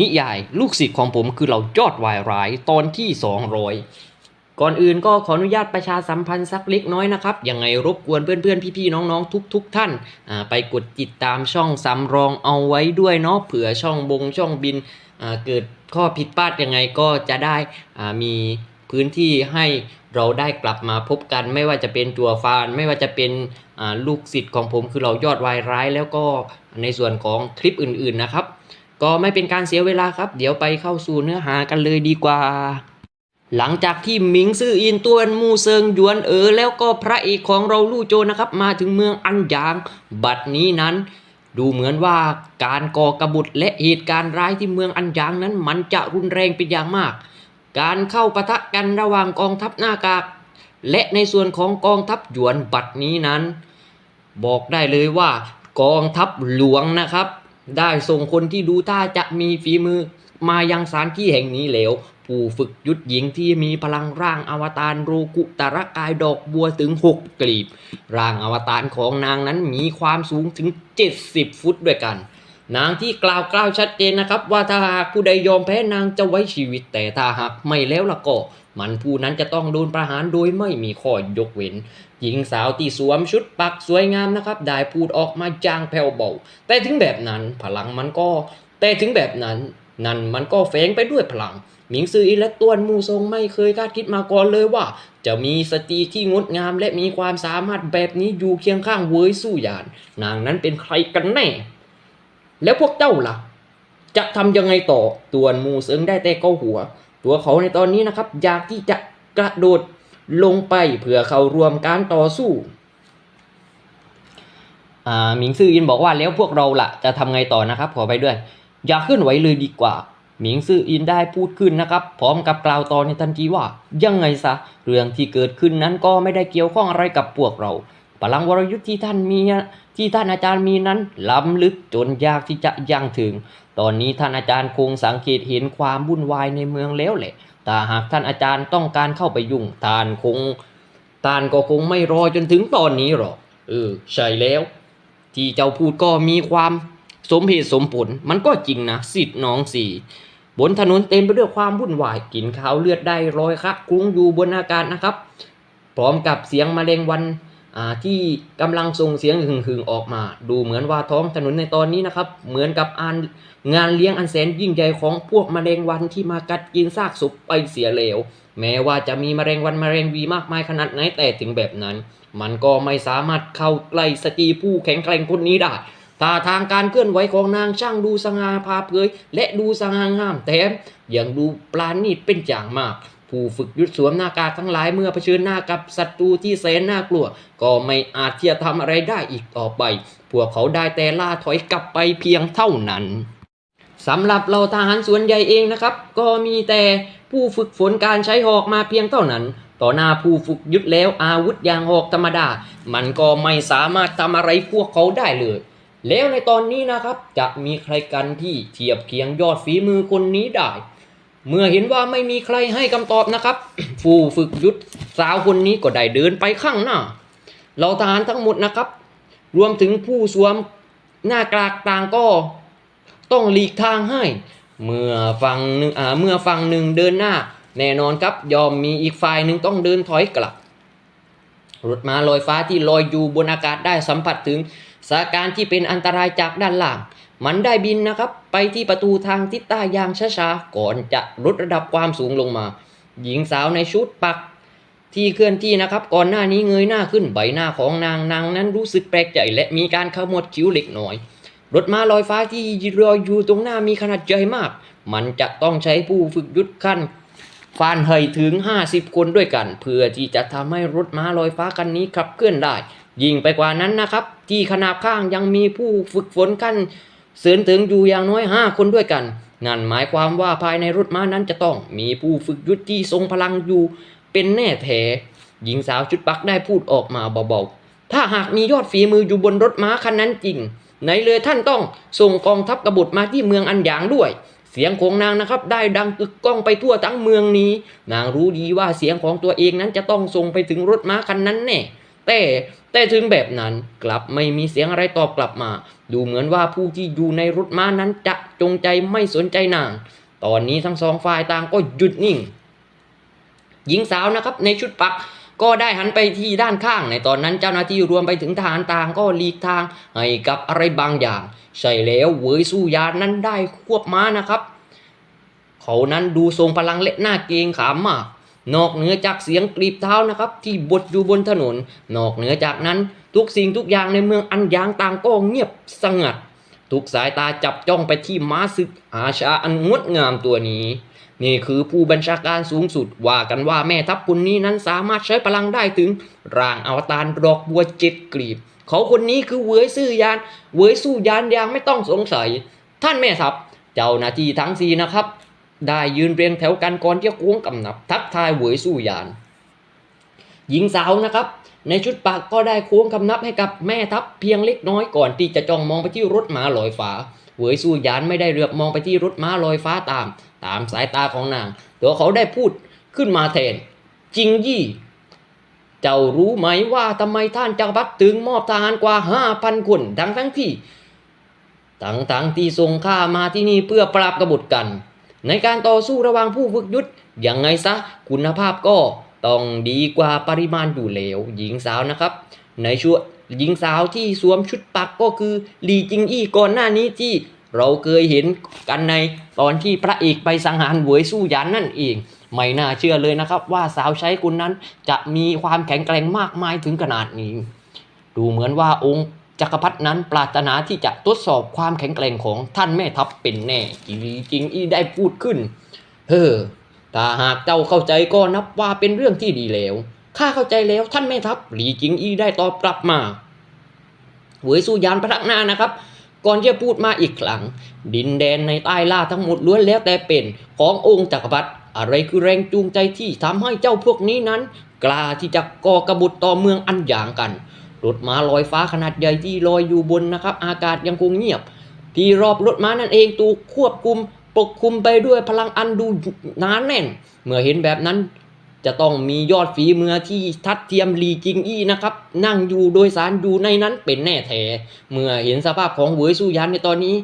นิยายลูกศิษย์ของผมคือเรายอดวายร้ายตอนที่ 200 ก่อนอื่นก็ขออนุญาตประชาสัมพันธ์สักเล็กน้อยนะครับ ยังไงรบกวนเพื่อนๆ พี่ๆ น้องๆ ทุกๆท่านอ่าไปกดติดตามช่องสำรองเอาไว้ด้วยเนาะเผื่อช่องบงช่องบินเกิดข้อผิดพลาดยังไงก็จะได้มีพื้นที่ให้เราได้กลับมาพบกัน ไม่ว่าจะเป็นจัวฟาน ไม่ว่าจะเป็นลูกศิษย์ของผมคือเรายอดวายร้าย แล้วก็ในส่วนของคลิปอื่นๆนะครับ ก็ไม่เป็นการเสียเวลาครับ เดี๋ยวไปเข้าสู่เนื้อหากันเลยดีกว่า หลังจากที่หมิงซื่ออินตวนมูเซิงหยวนเอ๋อแล้วก็พระเอกของเราลู่โจนะครับ มาถึงเมืองอันยาง บัดนี้นั้น ดูเหมือนว่าการก่อกระบฏและเหตุการณ์ร้ายที่เมืองอันยางนั้น มันจะรุนแรงเป็นอย่างมาก การเข้าปะทะกันระหว่างกองทัพหน้ากากและในส่วนของกองทัพหยวนบัดนี้นั้น บอกได้เลยว่ากองทัพหลวงนะครับ ได้ส่งคนที่ดูท่าจะมีฝีมือ มายังสถานที่แห่งนี้แล้วผู้ฝึกยุทธหญิงที่มีพลังร่างอวตารโรกุตระกายดอกบัวถึง 6 กลีบ ร่างอวตารของนางนั้นมีความสูงถึง 70 ฟุตด้วยกัน นางที่กล่าวกล่าวชัดเจนนะครับ ว่าถ้าหากผู้ใดยอมแพ้นางจะไว้ชีวิตแต่ถ้าหากไม่แล้วล่ะก็ มันผู้นั้นจะต้องโดนประหารโดยไม่มีข้อยกเว้น หญิงสาวที่สวมชุดปักสวยงามนะครับ ได้พูดออกมาจางแผ่วเบา แต่ถึงแบบนั้นพลังมันก็ แต่ถึงแบบนั้นนั่นมันก็แฝงไปด้วยพลัง หมิงซืออีและตวนมูซงไม่เคยคาดคิดมาก่อนเลยว่า จะมีสตรีที่งดงามและมีความสามารถแบบนี้อยู่เคียงข้างเวยสู้ยาน นางนั้นเป็นใครกันแน่ แล้วพวกเจ้าล่ะ จะทำยังไงต่อตัวนมูเซิงได้แต่เกาหัว ตัวเขาในตอนนี้นะครับ อยากที่จะกระโดดลงไปเพื่อเข้าร่วมการต่อสู้อ่าหมิงซื่ออินบอกว่าแล้วพวกเราล่ะจะทำไงต่อนะครับ ขอไปด้วย อย่าเคลื่อนไหวเลยดีกว่า หมิงซื่ออินได้พูดขึ้นนะครับ พร้อมกับกล่าวต่อในทันทีว่า ยังไงซะ เรื่องที่เกิดขึ้นนั้นก็ไม่ได้เกี่ยวข้องอะไรกับพวกเรา พลังวรยุทธ์ที่ท่านมีที่ท่านอาจารย์มีนั้นล้ำลึกจนยากที่จะยั่งถึง ตอนนี้ท่านอาจารย์คงสังเกตเห็นความวุ่นวายในเมืองแล้วแหละแต่หากท่านอาจารย์ต้องการเข้าไปยุ่งท่านคงท่านก็คงไม่รอจนถึงตอนนี้หรอกเออใช่แล้ว ที่เจ้าพูดก็มีความสมเหตุสมผล มันก็จริงนะสิทธิ์น้องสี่บนถนนเต็มไปด้วยความวุ่นวายกลิ่นขาวเลือดได้รอยคะคลุ้งอยู่บนอากาศนะครับ พร้อมกับเสียงแมลงวัน ที่กำลังส่งเสียงหึ่งหึงๆออกมา ดูเหมือนว่าท้องถนนในตอนนี้นะครับ เหมือนกับอนงานเลี้ยงอันแสนยิ่งใหญ่ของพวกมแมลงวันที่มากัดกินซากศพไปเสียแล้วแม้ว่าจะมีมแมลงวันมแมลงวีมากมายขนาดไหนแต่ถึงแบบนั้น มันก็ไม่สามารถเข้าใกล้สตรีผู้แข็งแกร่งคนนี้ได้ ท่าทางการเคลื่อนไหวของนางช่างดูสง่าพาเผยและดูสง่างามแถมยังดูปราณีตเป็นอย่างมาก ผู้ฝึกยุทธสวมหน้ากากทั้งหลายเมื่อเผชิญหน้ากับศัตรูที่แสนน่ากลัว ก็ไม่อาจที่จะทำอะไรได้อีกต่อไป พวกเขาได้แต่ล่าถอยกลับไปเพียงเท่านั้นสำหรับเราทหารส่วนใหญ่เองนะครับ ก็มีแต่ผู้ฝึกฝนการใช้หอกมาเพียงเท่านั้น ต่อหน้าผู้ฝึกยุทธแล้วอาวุธอย่างหอกธรรมดา มันก็ไม่สามารถทำอะไรพวกเขาได้เลย แล้วในตอนนี้นะครับจะมีใครกันที่เทียบเคียงยอดฝีมือคนนี้ได้ เมื่อเห็นว่าไม่มีใครให้คำตอบนะครับผู้ฝึกยุทธสาวคนนี้ก็ได้เดินไปข้างหน้าเราทหารทั้งหมดนะครับ รวมถึงผู้สวมหน้ากากต่างก็ต้องหลีกทางให้ เมื่อฝั่งหนึ่งเมื่อฝั่งหนึ่งเดินหน้า แน่นอนครับยอมมีอีกฝ่ายหนึ่งต้องเดินถอยกลับรถมาลอยฟ้าที่ลอยอยู่บนอากาศได้สัมผัสถึง สถานการที่เป็นอันตรายจากด้านล่าง มันได้บินนะครับ ไปที่ประตูทางทิศใต้อย่างช้าๆ ก่อนจะลดระดับความสูงลงมา หญิงสาวในชุดปักที่เคลื่อนที่นะครับ ก่อนหน้านี้เงยหน้าขึ้นใบหน้าของนางนางนั้นรู้สึกแปลกใจและมีการขมวดคิ้วเล็กน้อย รถม้าลอยฟ้าที่ลอยอยู่ตรงหน้ามีขนาดใหญ่มาก มันจะต้องใช้ผู้ฝึกยุทธขั้นฟานเฮยถึง 50 คนด้วยกัน เพื่อที่จะทำให้รถม้าลอยฟ้าคันนี้ขับเคลื่อนได้ ยิ่งไปกว่านั้นนะครับ ที่ขนาบข้างยังมีผู้ฝึกฝนขั้นเสริญถึงอยู่อย่างน้อย 5 คนด้วยกัน นั่นหมายความว่าภายในรถม้านั้นจะต้องมีผู้ฝึกยุทธที่ทรงพลังอยู่เป็นแน่แท้หญิงสาวชุดปักได้พูดออกมาเบาๆ ถ้าหากมียอดฝีมืออยู่บนรถม้าคันนั้นจริง ไหนเลยท่านต้องส่งกองทัพกบฏมาที่เมืองอันหยางด้วย เสียงของนางนะครับ ได้ดังกึกก้องไปทั่วทั้งเมืองนี้ นางรู้ดีว่าเสียงของตัวเองนั้นจะต้องส่งไปถึงรถม้าคันนั้นแน่ แต่แต่ถึงแบบนั้นกลับไม่มีเสียงอะไรตอบกลับมา ดูเหมือนว่าผู้ที่อยู่ในรถม้านั้นจะจงใจไม่สนใจนาง ตอนนี้ทั้งสองฝ่ายต่างก็หยุดนิ่ง หญิงสาวนะครับในชุดปักก็ได้หันไปที่ด้านข้าง ในตอนนั้นเจ้าหน้าที่รวมไปถึงทหารต่างก็หลีกทางให้กับอะไรบางอย่าง ใช่แล้วเวยสู้ยานนั้นได้ควบม้านะครับ เขานั้นดูทรงพลังและหน้าเกงขามมาก นอกเหนือจากเสียงกรีบเท้านะครับ ที่บดอยู่บนถนน นอกเหนือจากนั้น ทุกสิ่งทุกอย่างในเมืองอันยางต่างก็เงียบสงัด ทุกสายตาจับจ้องไปที่ม้าศึกอาชาอันงดงามตัวนี้ นี่คือผู้บัญชาการสูงสุดว่ากันว่าแม่ทัพคนนี้นั้นสามารถใช้พลังได้ถึง ร่างอวตารดอกบัวเจ็ดกลีบ เขาคนนี้คือเวยซื่อยานเวยสู้ยานยางไม่ต้องสงสัย ท่านแม่ทัพ เจ้าหน้าที่ทั้งสี่นะครับ ได้ยืนเรียงแถวกันก่อนที่จะโค้งกำนับ ทักทายเหวยสู้ยาน หญิงสาวนะครับ ในชุดปากก็ได้ค้งคำนับให้กับแม่ทัพเพียงเล็กน้อยก่อนที่จะจ้องมองไปที่รถม้าลอยฟ้าเหวยสู้ยานไม่ได้เรือบมองไปที่รถม้าลอยฟ้าตาม ตามสายตาของนาง ตัวเขาได้พูดขึ้นมาแทน จริงยี่ เจ้ารู้ไหมว่าทำไมท่านจักรพรรดิถึงมอบทหารกว่าห้าพันคนทั้งทั้งที่ทั้งทั้งที่ส่งข้ามาที่นี่เพื่อปราบกบฏกัน ในการต่อสู้ระหว่างผู้ฝึกยุทธยังไงซะคุณภาพก็ต้องดีกว่าปริมาณอยู่แล้วหญิงสาวนะครับ ในช่วงหญิงสาวที่สวมชุดปักก็คือลีจิงอี้ก่อนหน้านี้ที่เราเคยเห็นกันในตอนที่พระเอกไปสังหารหวยสู้ยานนั่นเอง ไม่น่าเชื่อเลยนะครับ ว่าสาวใช้คนนั้นจะมีความแข็งแกร่งมากมายถึงขนาดนี้ ดูเหมือนว่าองค์ จักรพรรดินั้นปรารถนาที่จะทดสอบความแข็งแกร่งของท่านแม่ทัพเป็นแน่จริงๆอีได้พูดขึ้น เฮ้อถ้าหากเจ้าเข้าใจก็นับว่าเป็นเรื่องที่ดีแล้วข้าเข้าใจแล้วท่านแม่ทัพหลีจิงอีได้ตอบกลับมาเวยสู้ยานพระนานะครับ ก่อนจะพูดมาอีกครั้ง ดินแดนในใต้ล่าทั้งหมดล้วนแล้วแต่เป็นขององค์จักรพรรดิอะไรคือแรงจูงใจที่ทำให้เจ้าพวกนี้นั้น กล้าที่จะก่อกระบฏต่อเมืองอันอย่างกัน รถม้าลอยฟ้าขนาดใหญ่ที่ลอยอยู่บนนะครับ อากาศยังคงเงียบ ที่รอบรถม้านั่นเองถูกควบคุมปกคลุมไปด้วยพลังอันดูหนานแน่น เมื่อเห็นแบบนั้นจะต้องมียอดฝีมือที่ทัดเทียมลีจิงอี้นะครับ นั่งอยู่โดยสารอยู่ในนั้นเป็นแน่แท้เมื่อเห็นสภาพของเวยสู้ยันในตอนนี้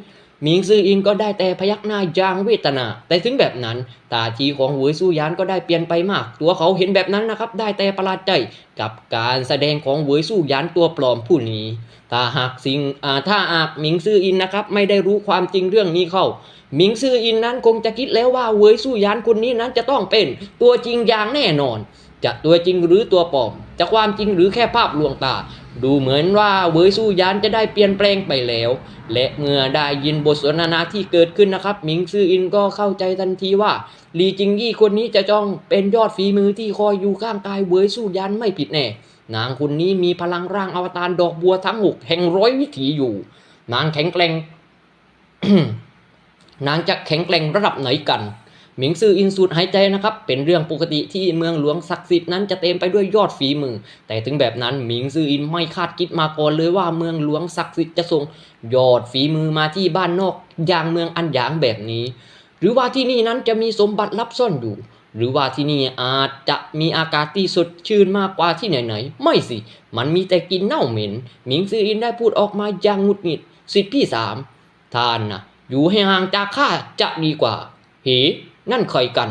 มิงซื่ออิงก็ได้แต่พยักหน้าอย่างเวทนา แต่ถึงแบบนั้น ตาทีของหวยสู้ยันก็ได้เปลี่ยนไปมาก ตัวเขาเห็นแบบนั้นนะครับ ได้แต่ประหลาดใจกับการแสดงของหวยสู้ยันตัวปลอมผู้นี้ ถ้าหากสิ่งอ่าถ้าหากหมิงซื่ออินนะครับ ไม่ได้รู้ความจริงเรื่องนี้เข้าหมิงซื่ออินนั้นคงจะคิดแล้วว่าเหวยสู้ยานคนนี้นั้นจะต้องเป็นตัวจริงอย่างแน่นอน จะตัวจริงหรือตัวปลอม จะความจริงหรือแค่ภาพลวงตา ดูเหมือนว่าเวยสู้ยานจะได้เปลี่ยนแปลงไปแล้ว และเมื่อได้ยินบทสนทนาที่เกิดขึ้นนะครับหมิงซื่ออินก็เข้าใจทันทีว่าลีจิงยี่คนนี้จะจ้องเป็นยอดฝีมือที่คอยอยู่ข้างกายเวยสู้ยานไม่ผิดแน่ นางคนนี้มีพลังร่างอวตารดอกบัวทั้งหกแห่งร้อยวิถีอยู่ นางแข็งแกร่ง นางจะแข็งแกร่งระดับไหนกัน หมิงซืออินสูดหายใจนะครับเป็นเรื่องปกติที่เมืองหลวงศักดิ์สิทธิ์นั้นจะเต็มไปด้วยยอดฝีมือ แต่ถึงแบบนั้นหมิงซืออินไม่คาดคิดมาก่อนเลยว่าเมืองหลวงศักดิ์สิทธิ์จะส่งยอดฝีมือมาที่บ้านนอกอย่างเมืองอันหยางแบบนี้ หรือว่าที่นี่นั้นจะมีสมบัติลับซ่อนอยู่ หรือว่าที่นี่อาจจะมีอากาศที่สดชื่นมากกว่าที่ไหนๆไม่สิ มันมีแต่กลินเน่าเหม็นหมิงซืออินได้พูดออกมาอย่างหงุดหงิดสิทธิพี่สามท่านนะอยู่ให้ห่างจากข้าจะดีกว่า เห นั่นใครกัน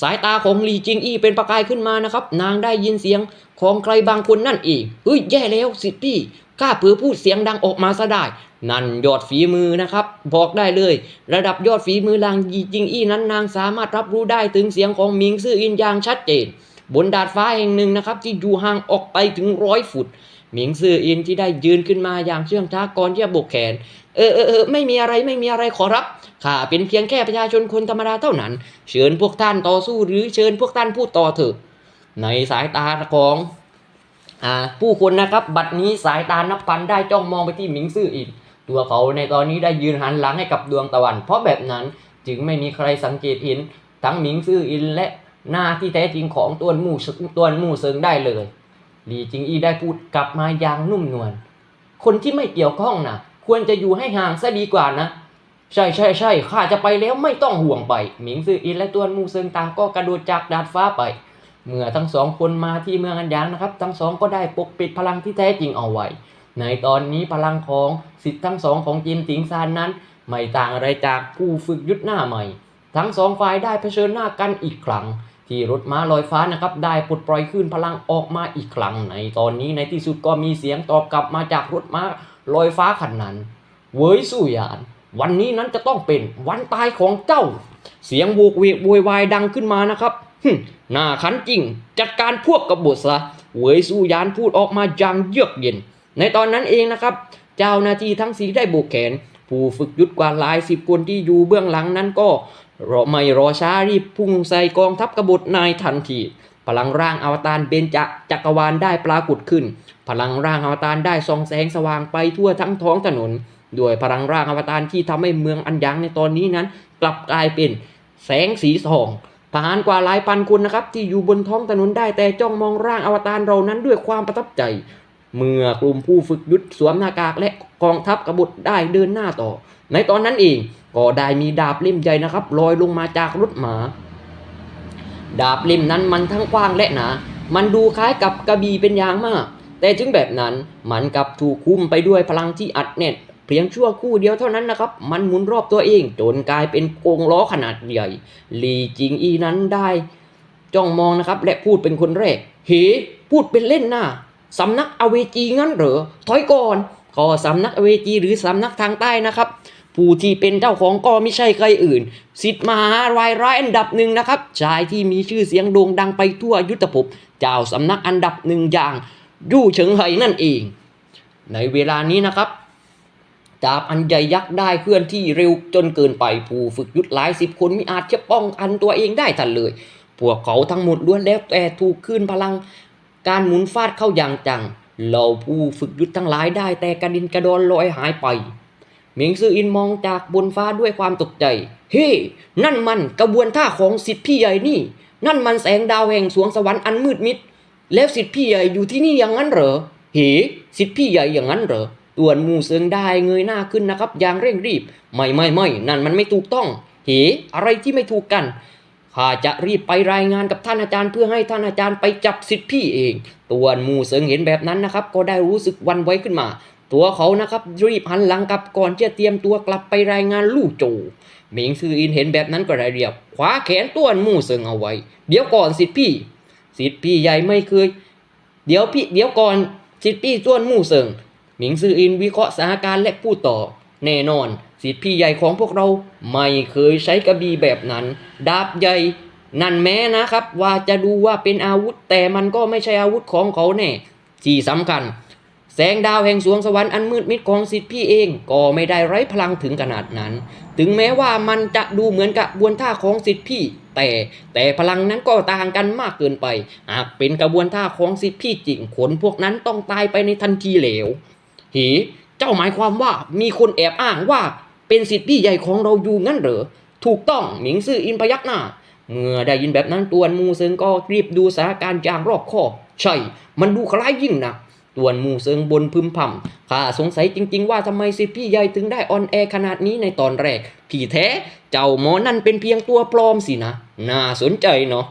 สายตาของลีจิงอี้เป็นประกายขึ้นมานะครับ นางได้ยินเสียงของใครบางคนนั่นเองเฮ้ยแย่แล้วสิทธิพี่ข้าเผือพูดเสียงดังออกมาซะได้ นั่นยอดฝีมือนะครับ บอกได้เลย ระดับยอดฝีมือลางยีจิงอี้นั้นนางสามารถรับรู้ได้ถึงเสียงของหมิงซื่ออินอย่างชัดเจน บนดาดฟ้าแห่งหนึ่งนะครับ ที่อยู่ห่างออกไปถึงร้อยฟุต หมิงซื่ออินที่ได้ยืนขึ้นมาอย่างเชื่องช้าก่อนที่จะบกแขน เออเออเออไม่มีอะไรไม่มีอะไรขอรับข้าเป็นเพียงแค่ประชาชนคนธรรมดาเท่านั้น เชิญพวกท่านต่อสู้หรือเชิญพวกท่านพูดต่อเถอะ ในสายตาของอ่าผู้คนนะครับบัดนี้สายตานับพันได้จ้องมองไปที่หมิงซื่ออินตัวเขาในตอนนี้ได้ยืนหันหลังให้กับดวงตะวัน เพราะแบบนั้นจึงไม่มีใครสังเกตเห็นทั้งหมิงซื่ออินและหน้าที่แท้จริงของตัวหมู่ตัวหมู่เซิงได้เลย หลีจิงอี้ได้พูดกลับมาอย่างนุ่มนวล คนที่ไม่เกี่ยวข้องนะควรจะอยู่ให้ห่างซะดีกว่านะ ใช่ใช่ใช่ข้าจะไปแล้วไม่ต้องห่วงไป หมิงซืออินและตัวมูเซิงต่างก็กระโดดจากดาดฟ้าไป เมื่อทั้งสองคนมาที่เมืองอันยางนะครับ ทั้งสองก็ได้ปกปิดพลังที่แท้จริงเอาไว้ ในตอนนี้พลังของสิทธิ์ทั้งสองของจินติงซานนั้น ไม่ต่างอะไรจากผู้ฝึกยุทธหน้าใหม่ ทั้งสองฝ่ายได้เผชิญหน้ากันอีกครั้ง ที่รถม้าลอยฟ้านะครับได้ปลดปล่อยคลื่นพลังออกมาอีกครั้งในตอนนี้ในที่สุดก็มีเสียงตอบกลับมาจากรถม้าลอยฟ้าคันนั้น เว้ยสู้ยาน วันนี้นั้นจะต้องเป็นวันตายของเจ้า เสียงโวกเวกโวยวายดังขึ้นมานะครับหน้าขันจริง จัดการพวกกบฏซะเวยสู้ยานพูดออกมาอย่างเยือกเย็น ในตอนนั้นเองนะครับ เจ้าหน้าที่ทั้งสีได้โบกแขน ผู้ฝึกยุทธกว่าหลายสิบคนที่อยู่เบื้องหลังนั้นก็ รอไม่รอช้ารีบพุ่งใส่กองทัพกบฏนายทันที พลังร่างอวตารเบญจจักรวาลได้ปรากฏขึ้น พลังร่างอวตารได้ส่องแสงสว่างไปทั่วทั้งท้องถนน ด้วยพลังร่างอวตารที่ทำให้เมืองอันยังในตอนนี้นั้น กลับกลายเป็นแสงสีทองทหารกว่าหลายพันคนนะครับที่อยู่บนท้องถนนได้แต่จ้องมองร่างอวตารเรานั้นด้วยความประทับใจ เมื่อกลุ่มผู้ฝึกยุทธสวมหน้ากากและกองทัพกบฏได้เดินหน้าต่อ ในตอนนั้นเอง ก็ได้มีดาบเล่มใหญ่นะครับลอยลงมาจากรถหมา ดาบเล่มนั้นมันทั้งกว้างและหนามันดูคล้ายกับกระบี่เป็นอย่างมาก แต่ถึงแบบนั้นมันกลับถูกคุมไปด้วยพลังที่อัดแน่นเพียงชั่วคู่เดียวเท่านั้นนะครับ มันหมุนรอบตัวเองจนกลายเป็นกงล้อขนาดใหญ่ลีจิงอีนั้นได้จ้องมองนะครับ และพูดเป็นคนแรก เฮ้พูดเป็นเล่นหน้าสำนักอเวจีงั้นเหรอถอยก่อนก็สำนักอเวจีหรือสำนักทางใต้นะครับ ผู้ที่เป็นเจ้าของก็ไม่ใช่ใครอื่น สิทธิ์มหาวายร้ายอันดับหนึ่งนะครับ ชายที่มีชื่อเสียงโด่งดังไปทั่วยุทธภพ เจ้าสำนักอันดับหนึ่งอย่างยู่เฉิงไหนั่นเอง ในเวลานี้นะครับดาบอันใหญ่ยักษ์ได้เคลื่อนที่เร็วจนเกินไปผู้ฝึกยุทธหลายสิบคนไม่อาจจะป้องกันตัวเองได้ทันเลย พวกเขาทั้งหมดล้วนแล้วแต่ถูกคลื่นพลัง การหมุนฟาดเข้าอย่างจัง เหล่าผู้ฝึกยุทธทั้งหลายได้แต่กระดินกระดอนลอยหายไป เหมิงซืออินมองจากบนฟ้าด้วยความตกใจ เฮ้ นั่นมันกระบวนท่าของสิทธิพี่ใหญ่นี่ นั่นมันแสงดาวแห่งสวงสวรรค์อันมืดมิด แล้วสิทธิพี่ใหญ่อยู่ที่นี่อย่างนั้นเหรอ เฮ้ สิทธิพี่ใหญ่อย่างนั้นเหรอต่วนมูเซิงได้เงยหน้าขึ้นนะครับอย่างเร่งรีบ ไม่ไม่ไม่นั่นมันไม่ถูกต้อง เฮ้อะไรที่ไม่ถูกกันข้าจะรีบไปรายงานกับท่านอาจารย์เพื่อให้ท่านอาจารย์ไปจับสิทธิพี่เองตัวนมูเซิงเห็นแบบนั้นนะครับ ก็ได้รู้สึกวันไว้ขึ้นมา ตัวเขานะครับรีบหันหลังกลับก่อนจะเตรียมตัวกลับไปรายงานลู่โจเหมิงซืออินเห็นแบบนั้นก็ได้เรียบคว้าแขนต้วนมู่เซิงเอาไว้ เดี๋ยวก่อนสิทธิพี่ สิทธิพี่ใหญ่ไม่เคย เดี๋ยวพี่เดี๋ยวก่อนสิทธิพี่ต้วนมู่เซิงหมิงซืออินวิเคราะห์สถานการณ์และพูดต่อ แน่นอน สิทธิพี่ใหญ่ของพวกเราไม่เคยใช้กระบี่แบบนั้น ดาบใหญ่นั่นแม้นะครับ ว่าจะดูว่าเป็นอาวุธแต่มันก็ไม่ใช่อาวุธของเขาแน่ที่สำคัญ แสงดาวแห่งสวงสวรรค์อันมืดมิดของสิทธิพี่เองก็ไม่ได้ไร้พลังถึงขนาดนั้น ถึงแม้ว่ามันจะดูเหมือนกับบวนท่าของสิทธิพี่ แต่แต่พลังนั้นก็ต่างกันมากเกินไปหากเป็นกระบวนท่าของสิทธิพี่จริงคนพวกนั้นต้องตายไปในทันทีเหลวเหีเจ้าหมายความว่ามีคนแอบอ้างว่าเป็นสิทธิพี่ใหญ่ของเราอยู่งั้นเหรอถูกต้องหมิงซื่ออินพยักหน้าเมื่อได้ยินแบบนั้นตวนมูเซิงก็รีบดูสถานการณ์อย่างรอบคอบใช่ มันดูคล้ายยิ่งนะ ตวนมูเซิงบนพึมพำข้าสงสัยจริง ๆ ว่าทำไมสิพี่ใหญ่ถึงได้ออนแอขนาดนี้ในตอนแรก ที่แท้ เจ้าหมอนั่นเป็นเพียงตัวปลอมสินะ น่าสนใจเนาะ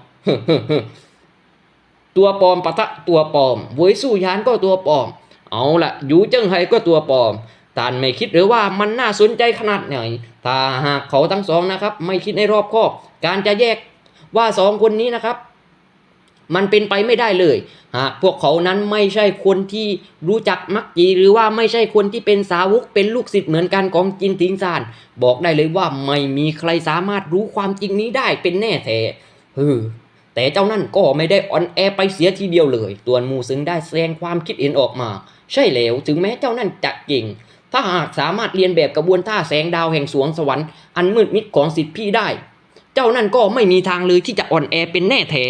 ตัวปลอมปะทะตัวปลอมเวยสู้ยานก็ตัวปลอม เอาละอยู่เจิ้งไฮก็ตัวปลอมท่านไม่คิดหรือว่ามันน่าสนใจขนาดไหน ถ้าหากเขาทั้งสองนะครับ ไม่คิดในรอบคอบ การจะแยกว่าสองคนนี้นะครับ มันเป็นไปไม่ได้เลยหากพวกเขานั้นไม่ใช่คนที่รู้จักมักจีหรือว่าไม่ใช่คนที่เป็นสาวกเป็นลูกศิษย์เหมือนกันของจินทิงซาน บอกได้เลยว่าไม่มีใครสามารถรู้ความจริงนี้ได้เป็นแน่แท้เฮ้อแต่เจ้านั่นก็ไม่ได้อ่อนแอไปเสียทีเดียวเลย ตัวนมูซึงได้แสดงความคิดเห็นออกมา ใช่แล้วถึงแม้เจ้านั่นจะเก่ง ถ้าหากสามารถเรียนแบบกระบวนท่าแสงดาวแห่งสวงสวรรค์อันมืดมิดของสิทธิพี่ได้ เจ้านั่นก็ไม่มีทางเลยที่จะอ่อนแอเป็นแน่แท้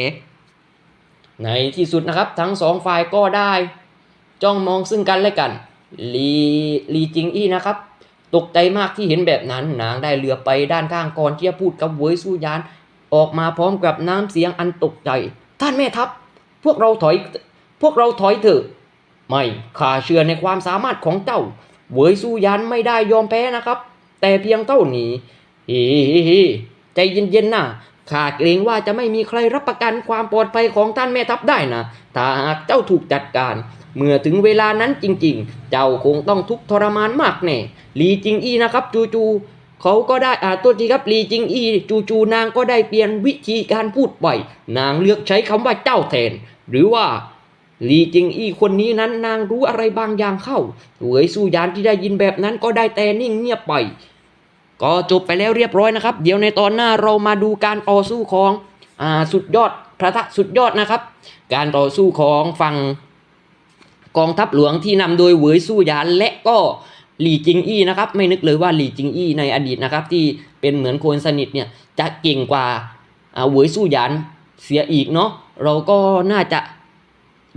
ในที่สุดนะครับ ทั้งสองฝ่ายก็ได้ จ้องมองซึ่งกันและกันลีลีจิงอี้นะครับ ตกใจมากที่เห็นแบบนั้นนางได้เลือไปด้านข้างก่อนที่จะพูดกับเวยสู้ยาน ออกมาพร้อมกับน้ำเสียงอันตกใจ ท่านแม่ทัพ พวกเราถอยพวกเราถอยเถอะ ไม่ข้าเชื่อในความสามารถของเจ้าเวยสู้ยันไม่ได้ยอมแพ้นะครับ แต่เพียงเท่านี้เฮ้ใจเย็นๆนะ ข้าเกรงว่าจะไม่มีใครรับประกันความปลอดภัยของท่านแม่ทัพได้นะ ถ้าหากเจ้าถูกจัดการ เมื่อถึงเวลานั้นจริงๆ เจ้าคงต้องทุกข์ทรมานมากแน่ลีจิงอี้นะครับจูจูเขาก็ได้อ่าตัวทีครับลีจิงอี้จูจูนางก็ได้เปลี่ยนวิธีการพูดไปนางเลือกใช้คำว่าเจ้าแทน หรือว่าลีจิงอี้คนนี้นั้นนางรู้อะไรบางอย่างเข้าเหวยสู้ยานที่ได้ยินแบบนั้นก็ได้แต่นิ่งเงียบไป ก็จบไปแล้วเรียบร้อยนะครับ เดี๋ยวในตอนหน้าเรามาดูการต่อสู้ของอ่าสุดยอดพระทะสุดยอดนะครับ การต่อสู้ของฝั่งกองทัพหลวงที่นำโดยเหวยสู้ยานและก็หลี่จิงอี้นะครับ ไม่นึกเลยว่าหลี่จิงอี้ในอดีตนะครับ ที่เป็นเหมือนคนสนิทเนี่ยจะเก่งกว่าเหวยสู้ยานเสียอีกเนาะเราก็น่าจะ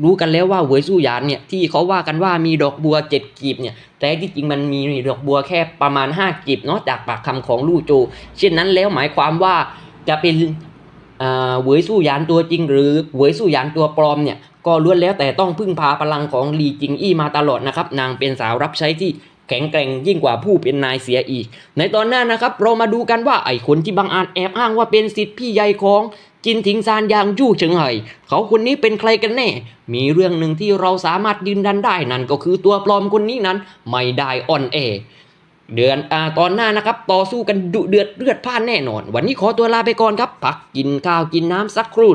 รู้กันแล้วว่าเหวยสู้หยานเนี่ยที่เขาว่ากันว่ามีดอกบัวเจ็ดกีบเนี่ยแต่ที่จริงมันมีดอกบัวแค่ประมาณห้ากีบเนาะจากปากคำของลู่โจ เช่นนั้นแล้วหมายความว่าจะเป็นอ่าเหวยสู้หยานตัวจริง หรือเหวยสู้หยานตัวปลอมเนี่ยก็ล้วนแล้วแต่ต้องพึ่งพาพลังของลีจิงอี้มาตลอดนะครับนางเป็นสาวรับใช้ที่ แข็งแกร่งยิ่งกว่าผู้เป็นนายเสียอีก ในตอนหน้านะครับ เรามาดูกันว่าไอ้คนที่บังอาจแอบอ้างว่าเป็นสิทธิพี่ใหญ่ของจินถิงซานยางยู่เฉิงไห่เขาคนนี้เป็นใครกันแน่ มีเรื่องหนึ่งที่เราสามารถยืนยันได้นั่นก็คือตัวปลอมคนนี้นั้น ไม่ได้อ่อนแอเดือนอ่าตอนหน้านะครับ ต่อสู้กันดุเดือดเลือดพ่านแน่นอน วันนี้ขอตัวลาไปก่อนครับ พักกินข้าวกินน้ำสักครู่